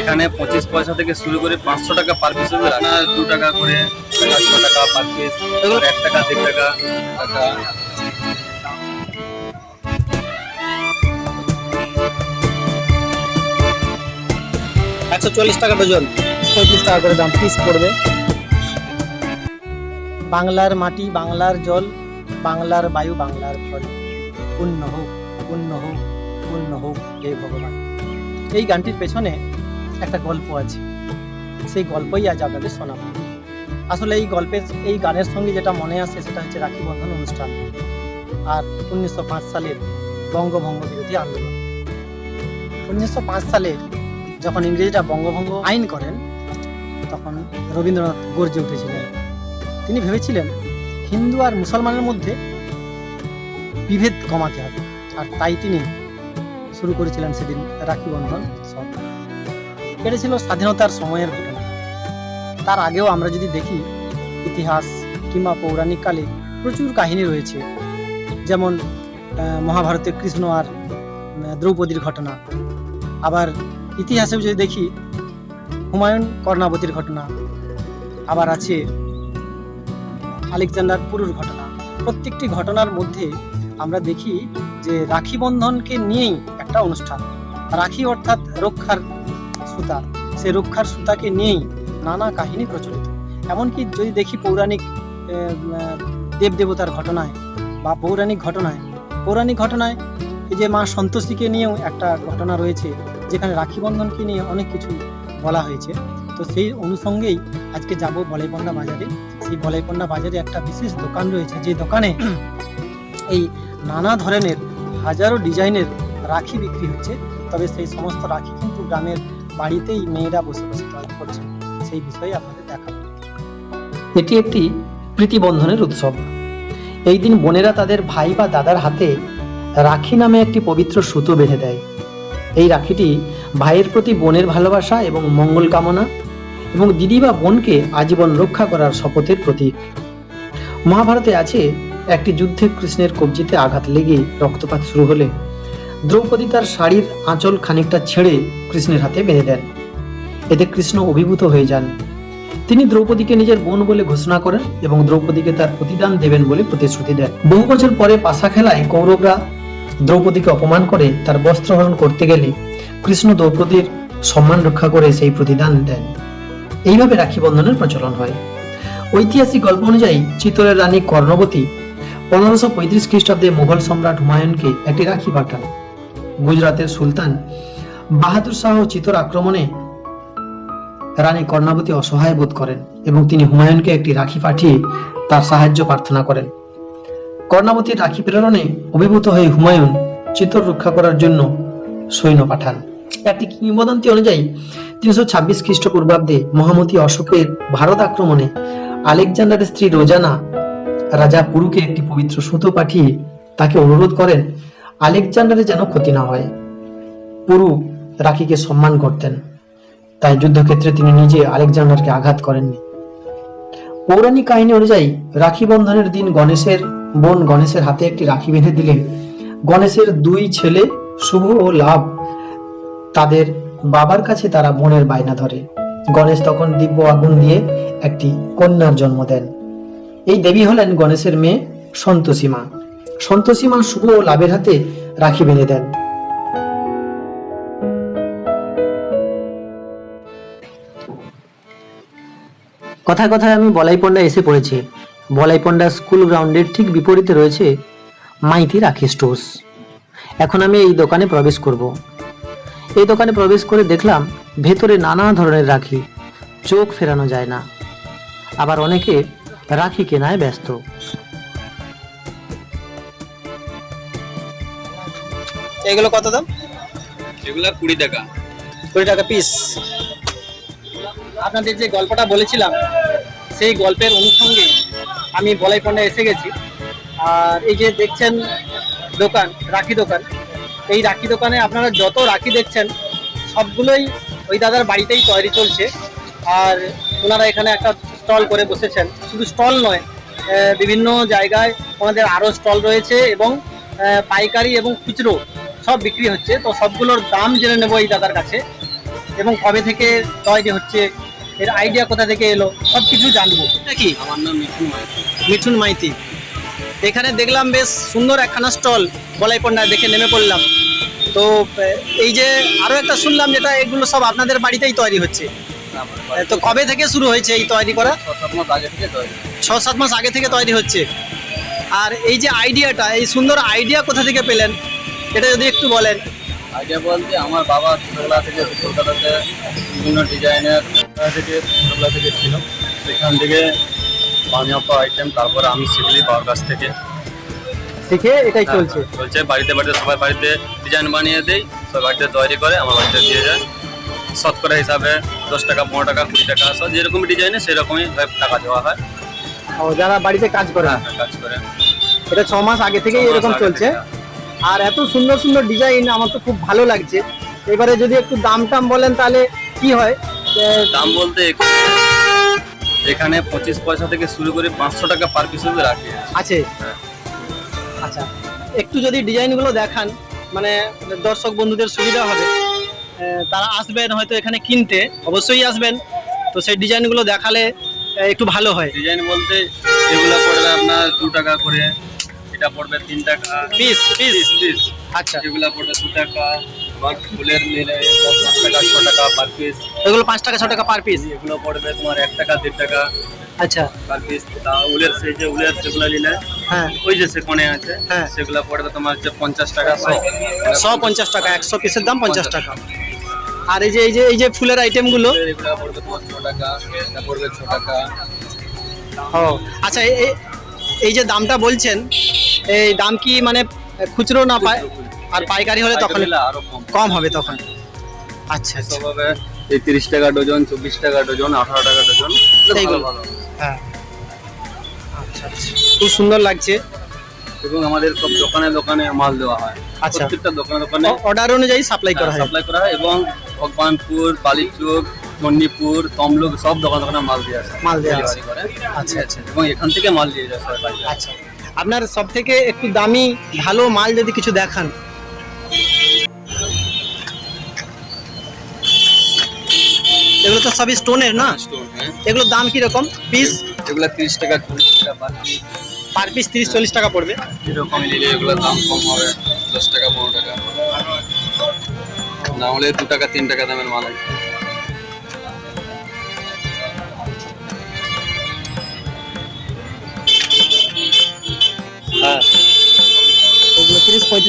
এখানে পঁচিশ পয়সা থেকে শুরু করে পাঁচশো টাকা পার পিস আপনার দু টাকা করে চারশো টাকা পার পিস এক টাকা, দেড় টাকা টাকা। একশো চল্লিশ টাকা ডজন, পঁয়ত্রিশ টাকা করে দাম পিস পড়বে। বাংলার মাটি, বাংলার জল, বাংলার বায়ু, বাংলার ফল। পূর্ণ হোক পূর্ণ হোক পূর্ণ হোক, হে ভগবান। এই গানটির পেছনে একটা গল্প আছে। সেই গল্পই আজ আপনাদের শোনাবো। আসলে এই গল্পের, এই গানের সঙ্গে যেটা মনে আসে সেটা হচ্ছে রাখি বন্ধন অনুষ্ঠান আর উনিশশো পাঁচ সালের বঙ্গভঙ্গ বিরোধী আন্দোলন। উনিশশো পাঁচ সালে যখন ইংরেজরা বঙ্গভঙ্গ আইন করেন, তখন রবীন্দ্রনাথ গর্জে উঠেছিলেন। তিনি ভেবেছিলেন হিন্দু আর মুসলমানের মধ্যে বিভেদ কমাতে হবে। আর তাই তিনি শুরু করেছিলেন সেদিন রাখি বন্ধন উৎসব। এটা ছিল স্বাধীনতার সময়ের ঘটনা। তার আগেও আমরা যদি দেখি, ইতিহাস কিংবা পৌরাণিক কালে প্রচুর কাহিনী রয়েছে। যেমন মহাভারতে কৃষ্ণ আর দ্রৌপদীর ঘটনা। আবার ইতিহাসেও যদি দেখি, হুমায়ুন কর্ণাবতীর ঘটনা। আবার আছে আলেকজান্ডার পুরুর ঘটনা। প্রত্যেকটি ঘটনার মধ্যে আমরা দেখি যে রাখি বন্ধনকে নিয়েই একটা অনুষ্ঠান। রাখি অর্থাৎ রক্ষার সুতা। সে রক্ষার সুতাকে নিয়েই নানা কাহিনী প্রচলিত। এমনকি যদি দেখি পৌরাণিক দেব দেবতার ঘটনায় বা পৌরাণিক ঘটনায় পৌরাণিক ঘটনায় এই যে মা সন্তোষীকে নিয়েও একটা ঘটনা রয়েছে, যেখানে রাখি বন্ধনকে নিয়ে অনেক কিছু বলা হয়েছে। তো সেই অনুষঙ্গেই আজকে যাব বলাইপন্ডা বাজারে। সেই বলাইপন্ডা বাজারে একটা বিশেষ দোকান রয়েছে, যে দোকানে এই নানা ধরনের হাজারো ডিজাইনের রাখি বিক্রি হচ্ছে। তবে সেই সমস্ত রাখি কিন্তু গ্রামের বাড়িতেই মেয়েরা বসে বসে তৈরি করছে। সেই বিষয়ে আপনাদের দেখাবো। এটি একটি প্রীতিবন্ধনের উৎসব। এই দিন বোনেরা তাদের ভাই বা দাদার হাতে রাখি নামে একটি পবিত্র সুতো বেঁধে দেয়। এই রাখিটি ভাইয়ের প্রতি বোনের ভালোবাসা এবং মঙ্গল কামনা এবং দিদি বা বোনকে আজীবন রক্ষা করার শপথের প্রতীক। মহাভারতে আছে, একটি যুদ্ধে কৃষ্ণের কবজিতে আঘাত লেগে রক্তপাত শুরু হলে। দ্রৌপদী তার শাড়ির আঁচল খানিকটা ছেড়ে কৃষ্ণের হাতে বেঁধে দেন। এতে কৃষ্ণ অভিভূত হয়ে যান। তিনি দ্রৌপদীকে নিজের বোন বলে ঘোষণা করেন এবং দ্রৌপদীকে তার প্রতিদান দেবেন বলে প্রতিশ্রুতি দেন। বহু বছর পরে পাশা খেলায় কৌরবরা দ্রৌপদীকে অপমান করে তার বস্ত্রহরণ করতে গেলে কৃষ্ণ দ্রৌপদীর সম্মান রক্ষা করে সেই প্রতিদান দেন। এইভাবে রাখি বন্ধনের প্রচলন হয়। ঐতিহাসিক গল্প অনুযায়ী চিত্তরের রানী কর্ণবতী পনেরোশো পঁয়ত্রিশ খ্রিস্টাব্দে মুঘল সম্রাট হুমায়ুনকে একটি রাখি পাঠান। গুজরাতের সুলতান বাহাদুর শাহ চিতর আক্রমণে রানী কর্ণাবতী অসহায় বোধ করেন এবং তিনি হুমায়ুনকে একটি রাখি পাঠিয়ে তার সাহায্য প্রার্থনা করেন। কর্ণাবতীর রাখি প্রেরণে অভিভূত হয়ে হুমায়ুন চিতর রক্ষা করার জন্য সৈন্য পাঠান। একটি কিংবদন্তি অনুযায়ী তিনশো ছাব্বিশ খ্রিস্টপূর্বাব্দে মহামতি অশোকের ভারত আক্রমণে আলেকজান্ডারের স্ত্রী রোজানা রাজা পুরুকে একটি পবিত্র সুতো পাঠিয়ে তাকে অনুরোধ করেন আলেকজান্ডারের যেন ক্ষতি না হয়। পুরু রাখিকে সম্মান করতেন। তাই যুদ্ধক্ষেত্রে তিনি নিজে আলেকজান্ডারকে আঘাত করেননি। পৌরাণিক কাহিনী অনুযায়ী রাখি বন্ধনের দিন গণেশের বোন গণেশের হাতে একটি রাখি বেঁধে দিলে গণেশের দুই ছেলে শুভ ও লাভ তাদের বাবার কাছে তারা বোনের বায়না ধরে। গণেশ তখন দিব্য আগুন দিয়ে একটি কন্যার জন্ম দেন। এই দেবী হলেন গণেশের মেয়ে সন্তোষী মা। সন্তোষী মা শুভ ও লাভের হাতে রাখি বেঁধে দেন। কথায় কথায় আমি বলাইপন্ডা এসে পড়েছি। বলাইপন্ডা স্কুল গ্রাউন্ডের ঠিক বিপরীতে রয়েছে মাইতি রাখি স্টোর্স। এখন আমি এই দোকানে প্রবেশ করব। এই দোকানে প্রবেশ করে দেখলাম ভেতরে নানা ধরনের রাখি, চোখ ফেরানো যায় না। আবার অনেকে রাখি কেনায় ব্যস্ত। এগুলো কত দাম? এগুলা কুড়ি টাকা। কুড়ি টাকা পিস আপনাদের যে গল্পটা বলেছিলাম সেই গল্পের অনুষঙ্গে আমি বলাই বলাইপন্ডা এসে গেছি। আর এই যে দেখছেন দোকান রাখি দোকান এই রাখি দোকানে আপনারা যত রাখি দেখছেন সবগুলোই ওই দাদার বাড়িতেই তৈরি চলছে। আর ওনারা এখানে একটা স্টল করে বসেছেন। শুধু স্টল নয় বিভিন্ন জায়গায় ওনাদের আরও স্টল রয়েছে এবং পাইকারি এবং খুচরো সব বিক্রি হচ্ছে তো সবগুলোর দাম জেনে নেব এই দাদার কাছে। এবং কবে থেকে তৈরি হচ্ছে এর আইডিয়া কোথা থেকে এলো সব কিছু জানব। এটা কি? আমার নাম মিঠুন মাইতি। মিঠুন মাইতি। এখানে দেখলাম বেশ সুন্দর একখানা স্টল বলাই বলাইপন্ডা দেখে নেমে পড়লাম। তো এই যে আরও একটা শুনলাম যেটা এগুলো সব আপনাদের বাড়িতেই তৈরি হচ্ছে। তো কবে থেকে শুরু হয়েছে এই তৈরি করা? ছ সাত মাস আগে থেকে তৈরি। হচ্ছে। আর এই যে আইডিয়াটা এই সুন্দর আইডিয়া কোথা থেকে পেলেন? এটা যদি একটু বলেন। আগে বলতে আমার বাবা ছোটবেলা থেকে কলকাতাতে বিভিন্ন ডিজাইনের থেকে ছোটবেলা থেকে ছিল। সেখান থেকে বানিয়ে আইটেম তারপরে আমি শিখলি বাবার কাছ থেকে। শিখে এটাই চলছে। হ্যাঁ, চলছে। বাড়িতে বাড়িতে সবাই বাড়িতে ডিজাইন বানিয়ে দেয় সবাই বাড়িতে তৈরি করে আমার বাড়িতে দিয়ে যায়। শতকরা হিসাবে দশ টাকা পনেরো টাকা কুড়ি টাকা সব যেরকম ডিজাইনে সেরকমই টাকা দেওয়া হয়। ও যারা বাড়িতে কাজ করে। হ্যাঁ, কাজ করে। এটা ছ মাস আগে থেকেই এরকম চলছে। আর এত সুন্দর সুন্দর ডিজাইন আমার তো খুব ভালো লাগছে। এবারে যদি একটু দাম টাম বলেন তাহলে কি হয়? দাম বলতে এখানে- পঁচিশ পয়সা থেকে শুরু করে পাঁচশো টাকা পার পিস রাখি। আছে? হ্যাঁ। আচ্ছা একটু যদি ডিজাইনগুলো দেখান মানে দর্শক বন্ধুদের সুবিধা হবে। তারা আসবেন হয়তো এখানে কিনতে অবশ্যই আসবেন। তো সেই ডিজাইনগুলো দেখালে একটু ভালো হয়। ডিজাইন বলতে এগুলো পড়বে আপনার দু টাকা করে এটা পড়বে তিন টাকা পিস পিস। পিস আচ্ছা। এগুলো পড়বে দু টাকা ফুলের পাঁচ টাকা ছ টাকা পার পিস এগুলো পাঁচ টাকা ছ টাকা পার পিস এগুলো পড়বে তোমার এক টাকা দেড় টাকা আচ্ছা। পার পিস তা উলের সেই যে উলের যেগুলো নিলে হ্যাঁ। ওই যে সে কোণে আছে হ্যাঁ। সেগুলো পড়বে তোমার হচ্ছে পঞ্চাশ টাকা শো পঞ্চাশ টাকা একশো পিসের দাম পঞ্চাশ টাকা। আর এই যে এই যে এই যে ফুলের আইটেমগুলো এগুলো পড়বে তোমার ছ টাকা এটা পড়বে ছ টাকা। ও আচ্ছা এই- এই যে দামটা বলছেন এই দাম কি মানে খুচরো না পায়? আর পাইকারি হলে তখন কম। হবে তখন। আচ্ছা আচ্ছা। এই তিরিশ টাকা ডজন চব্বিশ টাকা ডজন আঠারো টাকা ডজন। হ্যাঁ। আচ্ছা আচ্ছা। খুব সুন্দর লাগছে। এবং আমাদের সব দোকানে দোকানে মাল দেওয়া হয়। আচ্ছা। প্রত্যেকটা দোকানে দোকানে অর্ডার অনুযায়ী সাপ্লাই করা হয় সাপ্লাই করা হয় এবং ভগবানপুর বালিচুক চন্ডীপুর তমলুক সব দোকান দোকানে মাল দিয়ে আসে। মাল আছে। করে। আচ্ছা আচ্ছা। এবং এখান থেকে মাল দিয়ে যায় সবাই। আচ্ছা। আপনার সব থেকে একটু দামি ভালো মাল যদি কিছু দেখান। এগুলো তো সবই স্টোনের না? হ্যাঁ। এগুলোর দাম কীরকম? পিস? এগুলো তিরিশ টাকা চল্লিশ টাকা পার পিস। পার পিস তিরিশ চল্লিশ টাকা পড়বে। এরকম নিলে এগুলোর দাম কম হবে? দশ টাকা পনেরো টাকা। না হলে দু টাকা তিন টাকা দামের মাল আছে।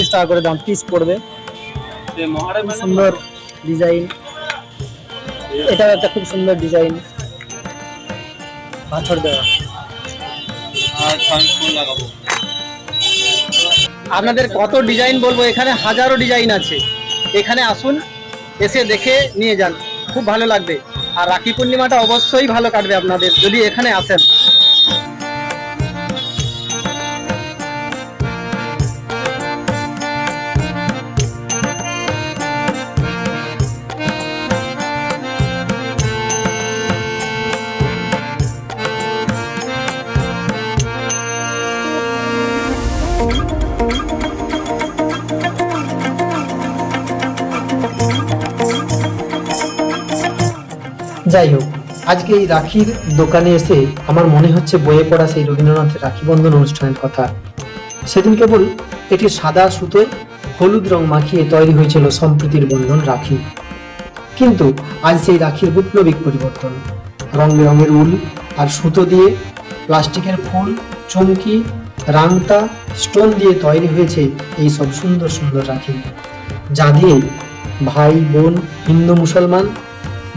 তিরিশ পঁয়ত্রিশ টাকা করে দাম পিস পড়বে। খুব সুন্দর ডিজাইন এটাও একটা খুব সুন্দর ডিজাইন পাথর দেওয়া। আপনাদের কত ডিজাইন বলব? এখানে হাজারো ডিজাইন আছে। এখানে আসুন এসে দেখে নিয়ে যান। খুব ভালো লাগবে। আর রাখি পূর্ণিমাটা অবশ্যই ভালো কাটবে আপনাদের যদি এখানে আসেন। যাই হোক, আজকে এই রাখির দোকানে এসে আমার মনে হচ্ছে বইয়ে পড়া সেই রবীন্দ্রনাথের রাখি বন্ধন অনুষ্ঠানের কথা। সেদিন কেবল একটি সাদা সুতোয় হলুদ রং মাখিয়ে তৈরি হয়েছিল সম্প্রীতির বন্ধন রাখি। কিন্তু আজ সেই রাখির বৈপ্লবিক পরিবর্তন। রং বেরঙের উল আর সুতো দিয়ে, প্লাস্টিকের ফুল, চমকি রাংতা স্টোন দিয়ে তৈরি হয়েছে এই সব সুন্দর সুন্দর রাখি। যা দিয়ে ভাই, বোন, হিন্দু, মুসলমান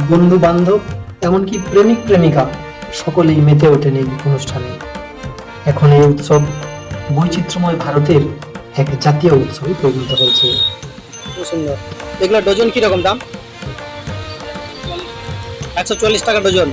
বন্ধু বান্ধব এমনকি প্রেমিক প্রেমিকা, সকলেই মেতে ওঠেন এই অনুষ্ঠানে। এখন এই উৎসব বৈচিত্র্যময় ভারতের এক জাতীয় উৎসবে পরিণত হয়েছে। ডজন কীরকম দাম? একশো চল্লিশ টাকা ডজন।